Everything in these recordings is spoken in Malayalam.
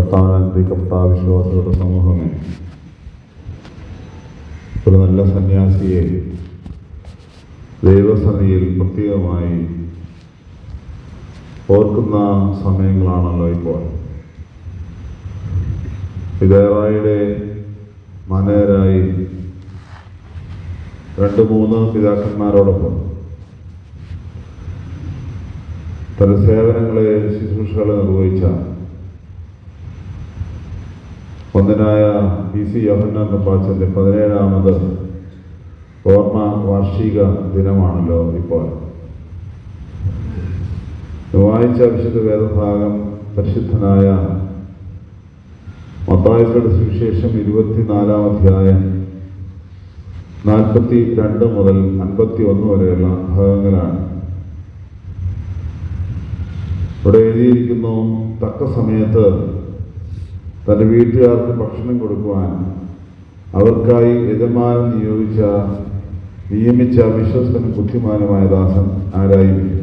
കർത്താവിനെ കർത്താവ് വിശ്വാസികളുടെ സമൂഹമേ. ഒരു നല്ല സന്യാസിയെ ദൈവസനയിൽ പ്രത്യേകമായി ഓർക്കുന്ന സമയങ്ങളാണല്ലോ ഇപ്പോൾ. പിതാവായുടെ മനേരായി രണ്ട് മൂന്ന് പിതാക്കന്മാരോടൊപ്പം തന്റെ സേവനങ്ങളെ ശുശ്രൂഷകളെ നിർവഹിച്ച ഒന്നിനായ പി സി യോഹന്നാൻ തമ്പാച്ചന്റെ പതിനേഴാമത് ഓർമ്മ വാർഷിക ദിനമാണല്ലോ ഇപ്പോൾ. വായിച്ച വിശുദ്ധ വേദഭാഗം പരിശുദ്ധനായ മത്തായിയുടെ സുവിശേഷം ഇരുപത്തിനാലാം അധ്യായം നാൽപ്പത്തി രണ്ട് മുതൽ അൻപത്തി ഒന്ന് വരെയുള്ള ഭാഗങ്ങളാണ്. ഇവിടെ എഴുതിയിരിക്കുന്നു തക്ക സമയത്ത് തന്റെ വീട്ടുകാർക്ക് ഭക്ഷണം കൊടുക്കുവാൻ അവർക്കായി യജമാനൻ നിയോഗിച്ച നിയമിച്ച വിശ്വസ്തനും ബുദ്ധിമാനുമായ ദാസൻ ആരായിരിക്കും?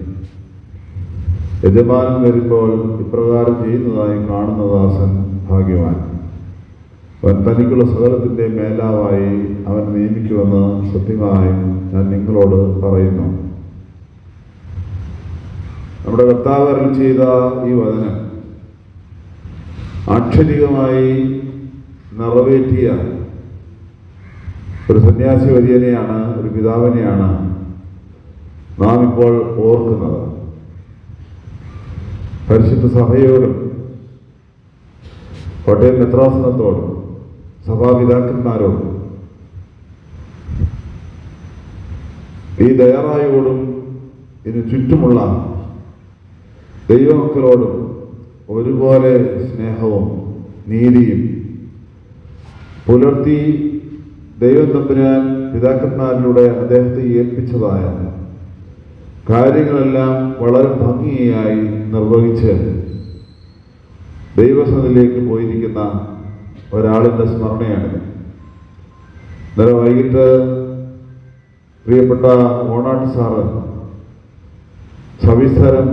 യജമാനൻ വരുമ്പോൾ ഇപ്രകാരം ചെയ്യുന്നതായി കാണുന്ന ദാസൻ ഭാഗ്യവാൻ. അവൻ തനിക്കുള്ള സകലത്തിന്റെ മേലാവായി അവൻ നിയമിക്കുമെന്ന് സത്യമായും ഞാൻ നിങ്ങളോട് പറയുന്നു. നമ്മുടെ കർത്താവ് ചെയ്ത ഈ വചനം ആക്ഷരികമായി നിറവേറ്റിയ ഒരു സന്യാസി വര്യനെയാണ് ഒരു പിതാവിനെയാണ് നാം ഇപ്പോൾ ഓർക്കുന്നത്. പരിശുദ്ധ സഭയോടും കോട്ടയം മെത്രാസനത്തോടും സഭാപിതാക്കന്മാരോടും ഈ ദയറായോടും ഇതിന് ചുറ്റുമുള്ള ദൈവമക്കളോടും ഒരുപോലെ സ്നേഹവും നീതിയും പുലർത്തി ദൈവം തമ്പുരാൻ പിതാക്കന്മാരിലൂടെ അദ്ദേഹത്തെ ഏൽപ്പിച്ചതായ കാര്യങ്ങളെല്ലാം വളരെ ഭംഗിയായി നിർവഹിച്ച് ദൈവസനിലേക്ക് പോയിരിക്കുന്ന ഒരാളിന്റെ സ്മരണയാണിത്. ഇന്നലെ വൈകിട്ട് പ്രിയപ്പെട്ട ഓണാട്ട് സാറ് സവിസ്തരൻ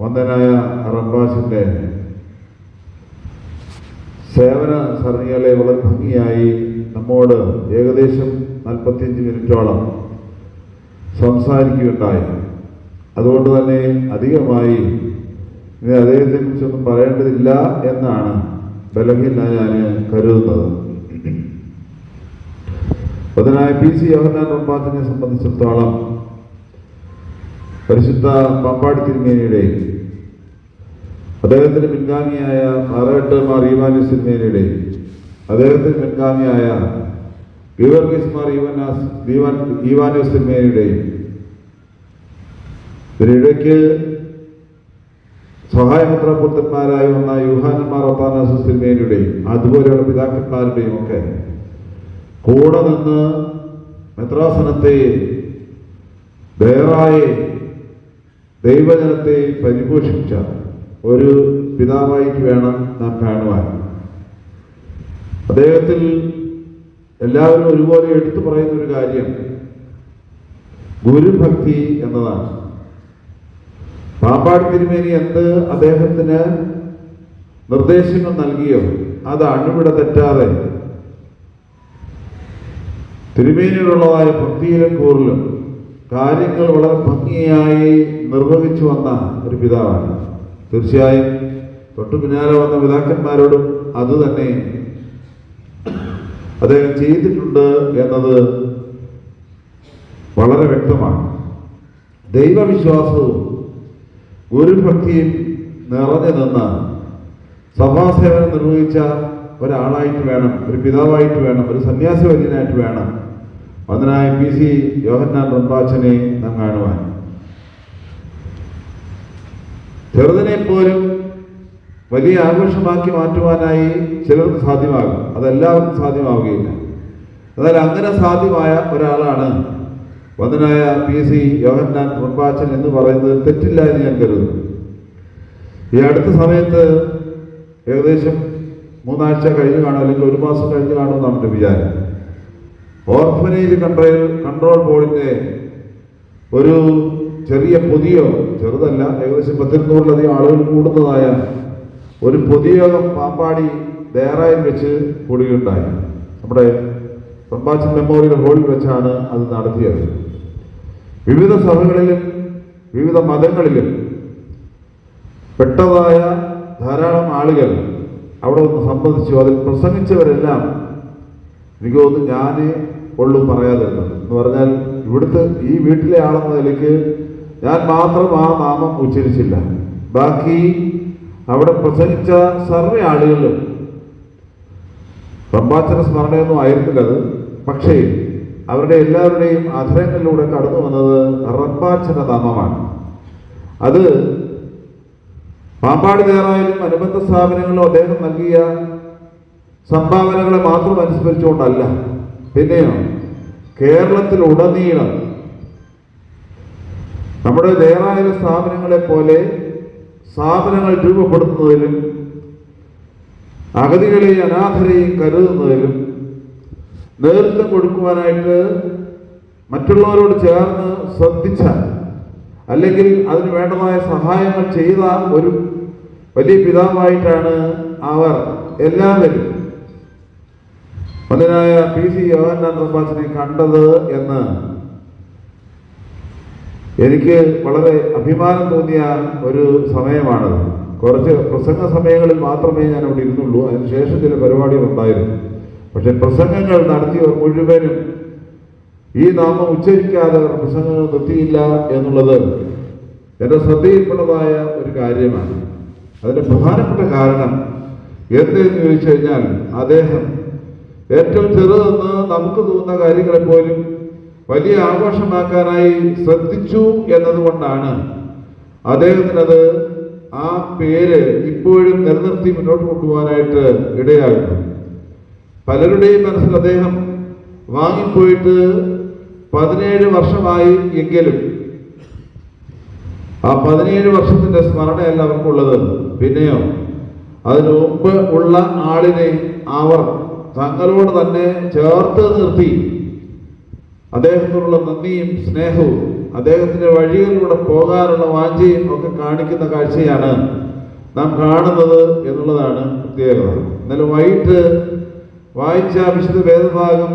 വന്ദനായ റംബാസിന്റെ സേവന സരണികളെ വളരെ ഭംഗിയായി നമ്മോട് ഏകദേശം നാൽപ്പത്തിയഞ്ച് മിനിറ്റോളം സംസാരിക്കുകയുണ്ടായി. അതുകൊണ്ട് തന്നെ അധികമായി ഇനി അദ്ദേഹത്തെ കുറിച്ചൊന്നും പറയേണ്ടതില്ല എന്നാണ് ബലഹീനായി ഞാൻ കരുതുന്നത്. അതിനായ പി സി യോഹനാൻ റംബാത്തിനെ സംബന്ധിച്ചിടത്തോളം പരിശുദ്ധ പമ്പാടി തിരുമേനിയുടെ അദ്ദേഹത്തിന് പിൻഗാമിയായ പാറവെട്ട് മാർ ഈവാനിസ് തിരുമേനിയുടെ അദ്ദേഹത്തിന് പിൻഗാമിയായ ഗീവർഗീസ് മാർ ഈവനാസ് ഈവാൻ ഈവാനിസ് തിരുമേനിയുടെയും ഇതിനിടയ്ക്ക് സഹായപത്രപുത്രന്മാരായി വന്ന യുഹാനന്മാർ ഒത്താനാസ് തിരുമേനിയുടെയും അതുപോലെയുള്ള പിതാക്കന്മാരുടെയും ഒക്കെ കൂടെ നിന്ന് മെത്രാസനത്തെ ദയറായി ദൈവജനത്തെ പരിപോഷിപ്പിച്ച ഒരു പിതാവായിട്ട് വേണം നാം കാണുവാൻ. അദ്ദേഹത്തിൽ എല്ലാവരും ഒരുപോലെ എടുത്തു പറയുന്ന ഒരു കാര്യം ഗുരുഭക്തി എന്നതാണ്. പാമ്പാട് തിരുമേനി എന്ത് അദ്ദേഹത്തിന് നിർദ്ദേശങ്ങൾ നൽകിയോ? അത് അണുവിട തെറ്റാതെ. തിരുമേനിയിലുള്ളതായ ഭക്തിയിലും കൂറിലും കാര്യങ്ങൾ വളരെ ഭംഗിയായി നിർവഹിച്ചു വന്ന ഒരു പിതാവാണ്. തീർച്ചയായും. തൊട്ടു പിന്നാലെ വന്ന പിതാക്കന്മാരോടും അത് തന്നെ അദ്ദേഹം ചെയ്തിട്ടുണ്ട് എന്നത് വളരെ വ്യക്തമാണ്. ദൈവവിശ്വാസവും ഗുരുഭക്തിയും നിറഞ്ഞു നിന്ന് സഭാസേവനം നിർവഹിച്ച ഒരാളായിട്ട് വേണം ഒരു പിതാവായിട്ട് വേണം ഒരു സന്യാസി വര്യനായിട്ട് വേണം. അതിനായ പി സി യോഹന്നാൻ റംബാച്ചനെ നാം കാണുവാൻ. ചെറുതിനെ പോലും വലിയ ആഘോഷമാക്കി മാറ്റുവാനായി ചിലർക്ക് സാധ്യമാകും. അതെല്ലാവർക്കും സാധ്യമാവുകയില്ല. എന്നാൽ അങ്ങനെ സാധ്യമായ ഒരാളാണ് വന്ദനായ പി സി യോഹന്നാൻ മുൻപാച്ചൻ എന്ന് പറയുന്നത് തെറ്റില്ല എന്ന് ഞാൻ കരുതുന്നു. ഈ അടുത്ത സമയത്ത് ഏകദേശം മൂന്നാഴ്ച കഴിഞ്ഞ് കാണും അല്ലെങ്കിൽ ഒരു മാസം കഴിഞ്ഞ് കാണുമെന്നാണ് എന്റെ വിചാരം ഓർഫനേജ് കൺട്രോൾ കൺട്രോൾ ബോർഡിന്റെ ഒരു ചെറിയ പൊതിയോ ചെറുതല്ല ഏകദേശം പത്തിരുന്നൂറിലധികം ആളുകൾ കൂടുന്നതായ ഒരു പൊതുയോഗം പാമ്പാടി ദേറായിൽ വെച്ച് കൂടുകയുണ്ടായി. നമ്മുടെ പമ്പാച്ചൻ മെമ്മോറിയൽ ഹോളിൽ വെച്ചാണ് അത് നടത്തിയത്. വിവിധ സഭകളിലും വിവിധ മതങ്ങളിലും പെട്ടതായ ധാരാളം ആളുകൾ അവിടെ ഒന്ന് സംബന്ധിച്ചു. അതിൽ പ്രസംഗിച്ചവരെല്ലാം എനിക്ക് തോന്നുന്നു ഞാനേ ഉള്ളൂ പറയാതിരുന്നത്. എന്ന് പറഞ്ഞാൽ ഇവിടുത്തെ ഈ വീട്ടിലെ ആളെന്ന നിലയ്ക്ക് ഞാൻ മാത്രം ആ നാമം ഉച്ചരിച്ചില്ല. ബാക്കി അവിടെ പ്രസംഗിച്ച സർവ ആളുകളിലും പ്രഭാചന സ്മരണയൊന്നും ആയിരുന്നില്ല അത്. പക്ഷേ അവരുടെ എല്ലാവരുടെയും അധരങ്ങളിലൂടെ കടന്നു വന്നത് റബ്ബാച്ചന നാമമാണ്. അത് പാമ്പാടി നേറായാലും അനുബന്ധ സ്ഥാപനങ്ങളിലും അദ്ദേഹം നൽകിയ സംഭാവനകളെ മാത്രം അനുസ്മരിച്ചുകൊണ്ടല്ല. പിന്നെയോ കേരളത്തിലുടനീളം നമ്മുടെ ദേറായ സ്ഥാപനങ്ങളെ പോലെ സ്ഥാപനങ്ങൾ രൂപപ്പെടുത്തുന്നതിലും അഗതികളെയും അനാഥരെയും കരുതുന്നതിലും നേതൃത്വം കൊടുക്കുവാനായിട്ട് മറ്റുള്ളവരോട് ചേർന്ന് ശ്രദ്ധിച്ച അല്ലെങ്കിൽ അതിന് വേണ്ടതായ സഹായങ്ങൾ ചെയ്ത ഒരു വലിയ പിതാവായിട്ടാണ് അവർ എല്ലാവരും. മതനായ പി സി യോഹന്നാൻ റബ്ബാസിനെ കണ്ടത് എന്ന് എനിക്ക് വളരെ അഭിമാനം തോന്നിയ ഒരു സമയമാണത്. കുറച്ച് പ്രസംഗ സമയങ്ങളിൽ മാത്രമേ ഞാൻ അവിടെ ഇരുന്നുള്ളൂ അതിനുശേഷം ചില പരിപാടികൾ ഉണ്ടായിരുന്നു. പക്ഷെ പ്രസംഗങ്ങൾ നടത്തിയവർ മുഴുവനും ഈ നാമം ഉച്ചരിക്കാതെ പ്രസംഗങ്ങൾ നിർത്തിയില്ല എന്നുള്ളത് എന്റെ ശ്രദ്ധയിൽപ്പെട്ടതായ ഒരു കാര്യമാണ്. അതിന്റെ പ്രധാനപ്പെട്ട കാരണം എന്തെന്ന് ചോദിച്ചു കഴിഞ്ഞാൽ അദ്ദേഹം ഏറ്റവും ചെറുതെന്ന് നമുക്ക് തോന്നുന്ന കാര്യങ്ങളെ പോലും വലിയ ആഘോഷമാക്കാനായി ശ്രദ്ധിച്ചു എന്നതുകൊണ്ടാണ് അദ്ദേഹത്തിനത് ആ പേര് ഇപ്പോഴും നിലനിർത്തി മുന്നോട്ട് കൊണ്ടുപോകാനായിട്ട് ഇടയാകുന്നു പലരുടെയും മനസ്സിൽ അദ്ദേഹം വാങ്ങിപ്പോയിട്ട് പതിനേഴ് വർഷമായി എങ്കിലും ആ പതിനേഴ് വർഷത്തിന്റെ സ്മരണയല്ല അവർക്കുള്ളത്. പിന്നെയോ അതിനു മുമ്പ് ഉള്ള ആളിനെ അവർ തങ്ങളോട് തന്നെ ചേർത്ത് നിർത്തി അദ്ദേഹത്തിനുള്ള നന്ദിയും സ്നേഹവും അദ്ദേഹത്തിന്റെ വഴികളിലൂടെ പോകാനുള്ള വാഞ്ചയും ഒക്കെ കാണിക്കുന്ന കാഴ്ചയാണ് നാം കാണുന്നത് എന്നുള്ളതാണ് പ്രത്യേകത. ഇന്നലെ വൈകിട്ട് വായിച്ച വിശുദ്ധ വേദഭാഗം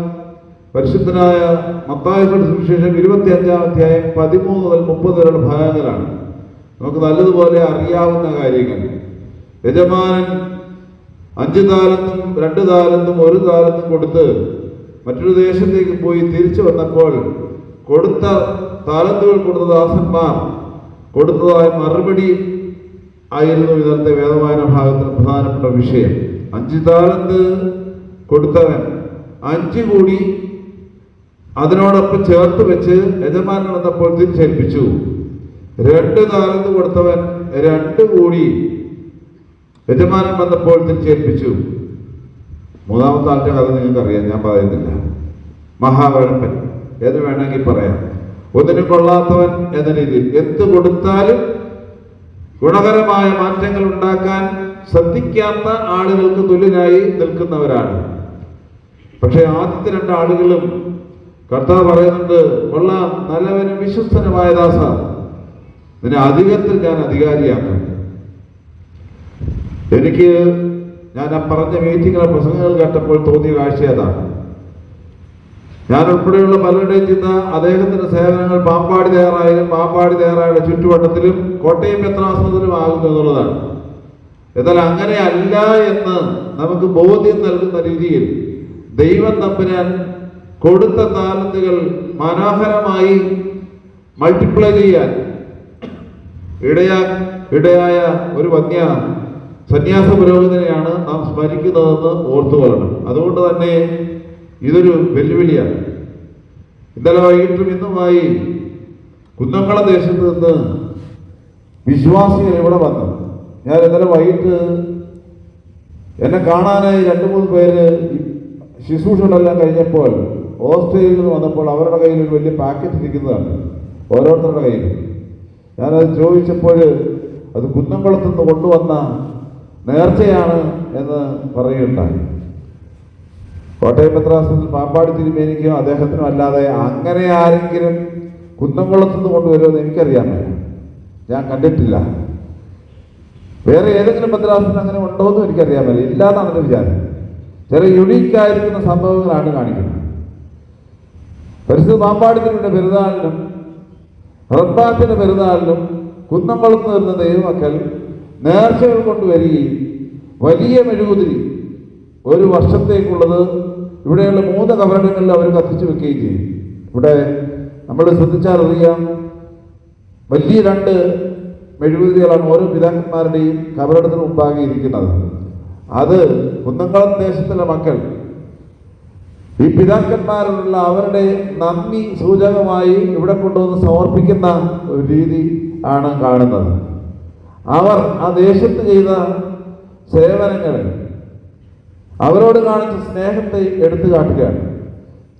പരിശുദ്ധനായ മത്തായയുടെ സുവിശേഷം ഇരുപത്തി അഞ്ചാം അധ്യായം പതിമൂന്ന് മുതൽ മുപ്പത് വരെയുള്ള ഭാഗങ്ങളാണ്. നമുക്ക് നല്ലതുപോലെ അറിയാവുന്ന കാര്യങ്ങൾ. യജമാനൻ അഞ്ച് താലത്തും രണ്ട് താലത്തും ഒരു താലത്തും കൊടുത്ത് മറ്റൊരു ദേശത്തേക്ക് പോയി തിരിച്ചു വന്നപ്പോൾ കൊടുത്ത താലന്തുകൾ കൊടുത്ത ദാസന്മാർ കൊടുത്തതായ മറുപടി ആയിരുന്നു ഇന്നത്തെ വേദവായന ഭാഗത്തിന് പ്രധാനപ്പെട്ട വിഷയം. അഞ്ച് താലന്ത് കൊടുത്തവൻ അഞ്ച് കൂടി അതിനോടൊപ്പം ചേർത്ത് വെച്ച് യജമാനൻ വന്നപ്പോൾ തിരിച്ചേൽപ്പിച്ചു. രണ്ട് താലന്ത് കൊടുത്തവൻ രണ്ട് കൂടി യജമാനൻ വന്നപ്പോൾ തിരിച്ചേൽപ്പിച്ചു. മൂന്നാമത്തെ ആളുടെ കഥ നിങ്ങൾക്കറിയാം ഞാൻ പറയുന്നില്ല. മഹാവഴപ്പൻ ഏത് വേണമെങ്കിൽ പറയാം. ഒന്നിനും കൊള്ളാത്തവൻ എന്ന രീതിയിൽ എന്ത് കൊടുത്താലും ഗുണകരമായ മാറ്റങ്ങൾ ഉണ്ടാക്കാൻ ശ്രദ്ധിക്കാത്ത ആളുകൾക്ക് തുല്യനായി നിൽക്കുന്നവരാണ്. പക്ഷേ ആദ്യത്തെ രണ്ട് ആളുകളും കർത്താവ് പറയുന്നുണ്ട് കൊള്ളാം നല്ലവനും വിശ്വസ്തനുമായ ദാസ. നിന്നെ അധികത്തിൽ ഞാൻ അധികാരിയാണ് എനിക്ക് ഞാൻ ആ പറഞ്ഞ മീറ്റിങ്ങിലെ പ്രസംഗങ്ങൾ കേട്ടപ്പോൾ തോന്നിയ കാഴ്ച അതാണ് ഞാൻ ഉൾപ്പെടെയുള്ള പലരുടെയും ചിന്ത അദ്ദേഹത്തിന്റെ സേവനങ്ങൾ പാമ്പാടി തയ്യാറായാലും പാമ്പാടി തയ്യാറായുടെ ചുറ്റുവട്ടത്തിലും കോട്ടയം മെത്രാസനത്തിലും ആകുന്നു എന്നുള്ളതാണ്. എന്നാൽ അങ്ങനെയല്ല എന്ന് നമുക്ക് ബോധ്യം നൽകുന്ന രീതിയിൽ ദൈവം തമ്പുരാൻ കൊടുത്ത താലന്തുകൾ മനോഹരമായി മൾട്ടിപ്ലൈ ചെയ്യാൻ ഇടയാ ഇടയായ ഒരു വന്യ സന്യാസ പുരോഹിതനെയാണ് നാം സ്മരിക്കുന്നതെന്ന് ഓർത്തു കൊള്ളണം അതുകൊണ്ട് തന്നെ ഇതൊരു വെല്ലുവിളിയാണ്. ഇന്നലെ വൈകിട്ടും ഇന്നുമായി കുന്നംകുള ദേശത്ത് നിന്ന് വിശ്വാസികൾ ഇവിടെ വന്നു. ഞാൻ ഇന്നലെ വൈകിട്ട് എന്നെ കാണാനായി രണ്ട് മൂന്ന് പേര് ശുശ്രൂഷകളെല്ലാം കഴിഞ്ഞപ്പോൾ ഓസ്ട്രേലിയയിൽ നിന്ന് വന്നപ്പോൾ അവരുടെ കയ്യിൽ ഒരു വലിയ പാക്കറ്റ് ഇരിക്കുന്നതാണ്. ഓരോരുത്തരുടെ കയ്യിൽ. ഞാനത് ചോദിച്ചപ്പോൾ അത് കുന്നംകുളത്ത് നിന്ന് കൊണ്ടുവന്ന നേർച്ചയാണ് എന്ന് പറയുകയുണ്ടായി. കോട്ടയം പത്രാസത്തിൽ പാമ്പാടി തിരുമേനിക്കും അദ്ദേഹത്തിനും അല്ലാതെ അങ്ങനെ ആരെങ്കിലും കുന്നംകുളത്ത് നിന്ന് കൊണ്ടുവരുമെന്ന് എനിക്കറിയാൻ ഞാൻ കണ്ടിട്ടില്ല. വേറെ ഏതെങ്കിലും ഭദ്രാസനം അങ്ങനെ ഉണ്ടോ എന്നും എനിക്കറിയാൻ പറ്റില്ല ഇല്ല എന്റെ വിചാരം. ചില യുണീക്ക് ആയിരിക്കുന്ന സംഭവങ്ങളാണ് കാണിക്കുന്നത്. പരിശുദ്ധ പാമ്പാടിത്തിനുടെ പെരുന്നാളിനും റബ്ബാത്തിന്റെ പെരുന്നാളിനും കുന്നംകുളത്ത് വരുന്ന ദൈവമക്കൾ നേർച്ചകൾ കൊണ്ടുവരികയും വലിയ മെഴുകുതിരി ഒരു വർഷത്തേക്കുള്ളത് ഇവിടെയുള്ള മൂന്ന് കവരടങ്ങളിൽ അവർ കത്തിച്ചു വെക്കുകയും ചെയ്യും. ഇവിടെ നമ്മൾ ശ്രദ്ധിച്ചാൽ അറിയാം വലിയ രണ്ട് മെഴുകുതിരികളാണ് ഓരോ പിതാക്കന്മാരുടെയും കബറിടത്തിന് മുമ്പാകെ ഇരിക്കുന്നത്. അത് കുന്നംകുളം ദേശത്തിലെ മക്കൾ. ഈ പിതാക്കന്മാരോടുള്ള അവരുടെ നന്ദി സൂചകമായി ഇവിടെ കൊണ്ടുവന്ന് സമർപ്പിക്കുന്ന ഒരു രീതി ആണ് കാണുന്നത്. അവർ ആ ദേശത്ത് ചെയ്ത സേവനങ്ങൾ അവരോട് കാണിച്ച സ്നേഹത്തെ എടുത്തു കാട്ടുകയാണ്.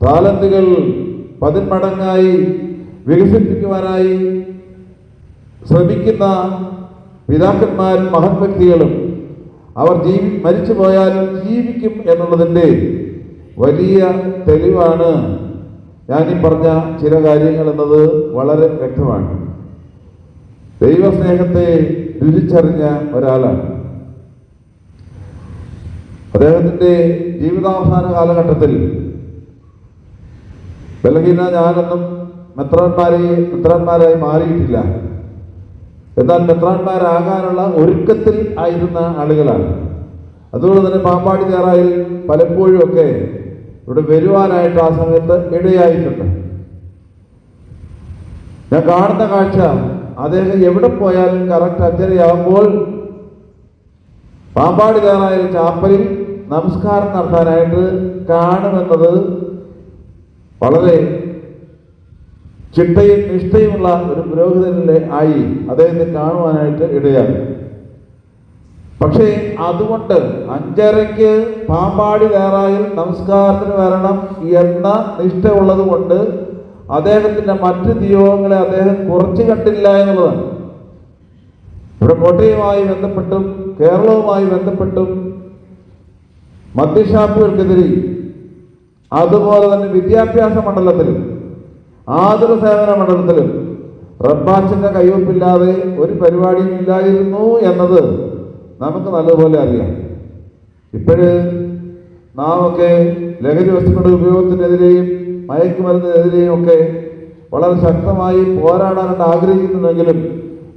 താലന്തുകൾ പതിന്മടങ്ങായി വികസിപ്പിക്കുവാനായി ശ്രമിക്കുന്ന പിതാക്കന്മാരും മഹത് വ്യക്തികളും അവർ ജീവി മരിച്ചു പോയാലും ജീവിക്കും എന്നുള്ളതിന്റെ വലിയ തെളിവാണ് ഞാൻ ഈ പറഞ്ഞ ചില കാര്യങ്ങൾ എന്നത് വളരെ വ്യക്തമാണ്. ദൈവസ്നേഹത്തെ രുചിച്ചറിഞ്ഞ ഒരാളാണ്. അദ്ദേഹത്തിന്റെ ജീവിതാവസാന കാലഘട്ടത്തിൽ ബലഹീന ഞാനൊന്നും മെത്രാന്മാരെ മെത്രാന്മാരായി മാറിയിട്ടില്ല. എന്നാൽ മെത്രാന്മാരാകാനുള്ള ഒരുക്കത്തിൽ ആയിരുന്ന ആളുകളാണ്. അതുകൊണ്ട് തന്നെ പാമ്പാടി തേറായിൽ പലപ്പോഴും ഒക്കെ ഇവിടെ വരുവാനായിട്ട് ആ സമയത്ത് ഇടയായിട്ടുണ്ട്. ഞാൻ കാണുന്ന കാഴ്ച അദ്ദേഹം എവിടെ പോയാലും കറക്റ്റ് അഞ്ചരയാകുമ്പോൾ പാമ്പാടി തേറായ ചാപ്പലിൽ നമസ്കാരം നടത്താനായിട്ട് കാണുമെന്നത് വളരെ ചിട്ടയും നിഷ്ഠയുമുള്ള ഒരു പുരോഹിതനിലെ ആയി അദ്ദേഹത്തെ കാണുവാനായിട്ട് ഇടയായി. പക്ഷേ അതുകൊണ്ട് അഞ്ചരയ്ക്ക് പാമ്പാടി വേറായിൽ നമസ്കാരത്തിന് വരണം എന്ന നിഷ്ഠ ഉള്ളത് കൊണ്ട് അദ്ദേഹത്തിന്റെ മറ്റ് നിയോഗങ്ങളെ അദ്ദേഹം കുറച്ച് കണ്ടില്ല എന്നുള്ളതാണ്. ഇവിടെ കോട്ടയവുമായി ബന്ധപ്പെട്ടും കേരളവുമായി ബന്ധപ്പെട്ടും മദ്യഷാപ്പുകൾക്കെതിരെ അതുപോലെ തന്നെ വിദ്യാഭ്യാസ മണ്ഡലത്തിലും ആതുര സേവന മണ്ഡലത്തിലും റബ്ബാച്ചിന്റെ കയ്യൊപ്പില്ലാതെ ഒരു പരിപാടിയും ഇല്ലായിരുന്നു എന്നത് നമുക്ക് നല്ലതുപോലെ അറിയാം. ഇപ്പോഴ് നാം ഒക്കെ ലഹരി വസ്തുക്കളുടെ ഉപയോഗത്തിനെതിരെയും മയക്കുമരുന്നിനെതിരെയും ഒക്കെ വളരെ ശക്തമായി പോരാടാനായിട്ട് ആഗ്രഹിക്കുന്നുണ്ടെങ്കിലും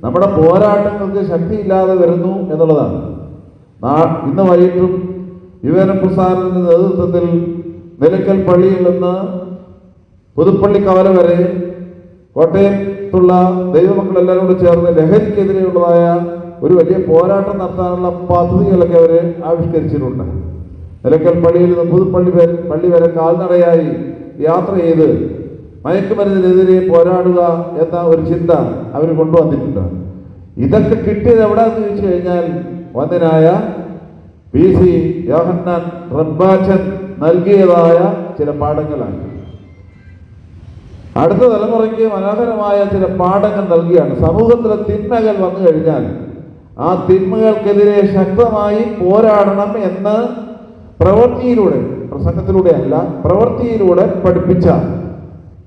നമ്മുടെ പോരാട്ടങ്ങൾക്ക് ശക്തിയില്ലാതെ വരുന്നു എന്നുള്ളതാണ്. ഇന്ന് വൈകിട്ടും യുവന പ്രസാദത്തിന്റെ നേതൃത്വത്തിൽ നിലയ്ക്കൽ പള്ളിയിൽ നിന്ന് പുതുപ്പള്ളി കവല വരെ കോട്ടയത്തുള്ള ദൈവമക്കൾ എല്ലാവരും കൂടെ ചേർന്ന് ലഹരിക്കെതിരെയുള്ളതായ ഒരു വലിയ പോരാട്ടം നടത്താനുള്ള പദ്ധതികളൊക്കെ അവർ ആവിഷ്കരിച്ചിട്ടുണ്ട്. നിലയ്ക്കൽ പള്ളിയിൽ നിന്ന് പുതുപ്പള്ളി പള്ളി വരെ കാൽനടയായി യാത്ര ചെയ്ത് മയക്കുമരുന്നിനെതിരെ പോരാടുക എന്ന ഒരു ചിന്ത അവർ കൊണ്ടുവന്നിട്ടുണ്ട്. ഇതൊക്കെ കിട്ടിയത് എവിടെയെന്ന് ചോദിച്ചു കഴിഞ്ഞാൽ വന്നനായ പി സി യോഹന്നാൻ റബ്ബാച്ചൻ നൽകിയതായ ചില പാഠങ്ങളാണ്. അടുത്ത തലമുറയ്ക്ക് മനോഹരമായ ചില പാഠങ്ങൾ നൽകിയാണ്. സമൂഹത്തിലെ തിന്മകൾ വന്നു കഴിഞ്ഞാൽ ആ തിന്മകൾക്കെതിരെ ശക്തമായി പോരാടണം എന്ന് പ്രവൃത്തിയിലൂടെ പ്രസംഗത്തിലൂടെ അല്ല പ്രവൃത്തിയിലൂടെ പഠിപ്പിച്ച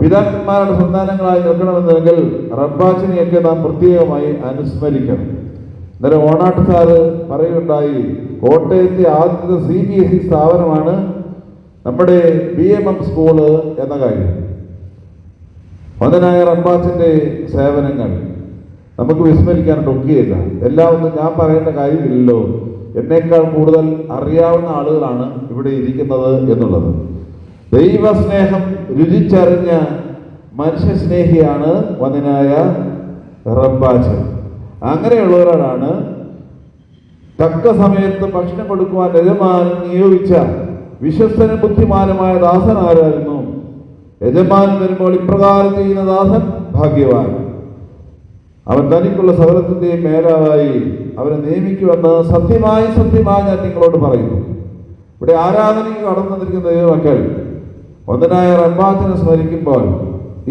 പിതാക്കന്മാരുടെ സന്താനങ്ങളായി നിൽക്കണമെന്നെങ്കിൽ റബ്ബാച്ചിനെയൊക്കെ നാം പ്രത്യേകമായി അനുസ്മരിക്കണം. ഇന്നലെ ഓണാട്ട് സാറ് പറയുകയുണ്ടായി കോട്ടയത്തെ ആദ്യത്തെ സി ബി എസ് ഇ സ്ഥാപനമാണ് നമ്മുടെ ബി എം എം സ്കൂൾ എന്ന കാര്യം. മതനായ റബ്ബാസിന്റെ സേവനങ്ങൾ. നമുക്ക് വിസ്മരിക്കാനായിട്ട് ഒക്കെയില്ല എല്ലാം ഒന്നും ഞാൻ പറയേണ്ട കാര്യമില്ലല്ലോ. എന്നേക്കാൾ കൂടുതൽ അറിയാവുന്ന ആളുകളാണ് ഇവിടെ ഇരിക്കുന്നത് എന്നുള്ളത്. ദൈവസ്നേഹം രുചിച്ചറിഞ്ഞ മനുഷ്യസ്നേഹിയാണ് വനനായ റബ്ബാച്ചൻ അങ്ങനെയുള്ളവരാണ് തക്ക സമയത്ത് ഭക്ഷണം കൊടുക്കുവാൻ യജമാൻ നിയോഗിച്ച വിശ്വസ്തനും ബുദ്ധിമാനുമായ ദാസൻ ആരായിരുന്നു? യജമാനൻ വരുമ്പോൾ ഇപ്രകാരം ചെയ്യുന്ന ദാസൻ ഭാഗ്യവാൻ. അവൻ തനിക്കുള്ള സകലത്തിന്റെയും മേലായി അവനെ നിയമിക്കുമെന്ന് സത്യമായി സത്യമായി ഞാൻ നിങ്ങളോട് പറയുന്നു. ഇവിടെ ആരാധനയ്ക്ക് കടന്നു നിൽക്കുന്ന ദൈവമക്കൾ ഒന്നനായ റബ്ബാത്തിനെ സ്മരിക്കുമ്പോൾ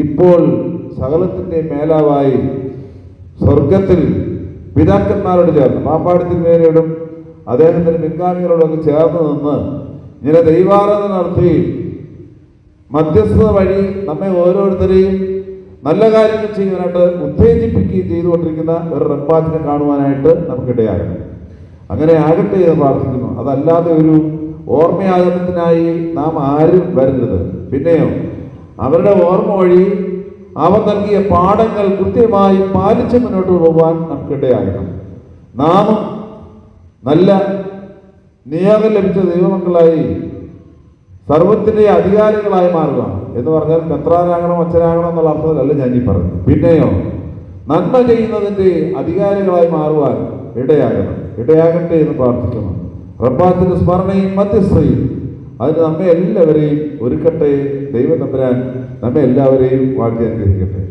ഇപ്പോൾ സകലത്തിന്റെ മേലാവായി സ്വർഗത്തിൽ പിതാക്കന്മാരോട് ചേർന്ന് മാപ്പാടി അദ്ദേഹത്തിന്റെ പിൻഗാമികളോടൊക്കെ ചേർന്ന് നിന്ന് ഇങ്ങനെ ദൈവാരാധന നടത്തി മധ്യസ്ഥത വഴി നമ്മെ ഓരോരുത്തരെയും നല്ല കാര്യങ്ങൾ ചെയ്യുവാനായിട്ട് ഉത്തേജിപ്പിക്കുകയും ചെയ്തുകൊണ്ടിരിക്കുന്ന ഒരു റബ്ബാത്തിനെ കാണുവാനായിട്ട് നമുക്കിടയാകും അങ്ങനെ ആകട്ടെ എന്ന് പ്രാർത്ഥിക്കുന്നു. അതല്ലാതെ ഒരു ഓർമ്മയാകത്തിനായി നാം ആരും വരരുത്. പിന്നെയോ അവരുടെ ഓർമ്മ വഴി അവ നൽകിയ പാഠങ്ങൾ കൃത്യമായി പാലിച്ച് മുന്നോട്ട് പോകാൻ നമുക്കിടയാകണം. നാമും നല്ല നിയോഗം ലഭിച്ച ദൈവമക്കളായി സർവത്തിന്റെ അധികാരികളായി മാറുക എന്ന് പറഞ്ഞാൽ മെത്രാനാകണം അച്ഛനാകണം എന്നുള്ള അർത്ഥത്തിലല്ല ഞാൻ ഈ പറഞ്ഞു പിന്നെയോ നന്മ ചെയ്യുന്നതിന്റെ അധികാരികളായി മാറുവാൻ ഇടയാകണം. ഇടയാകട്ടെ എന്ന് പ്രാർത്ഥിക്കണം റബ്ബാത്തിന്റെ സ്മരണയും മധ്യസ്ഥയും അതിന് നമ്മെ എല്ലാവരെയും ഒരുക്കട്ടെ. ദൈവം തമ്പുരാൻ നമ്മെ എല്ലാവരെയും വാഴ്ത്തി അനുഗ്രഹിക്കട്ടെ.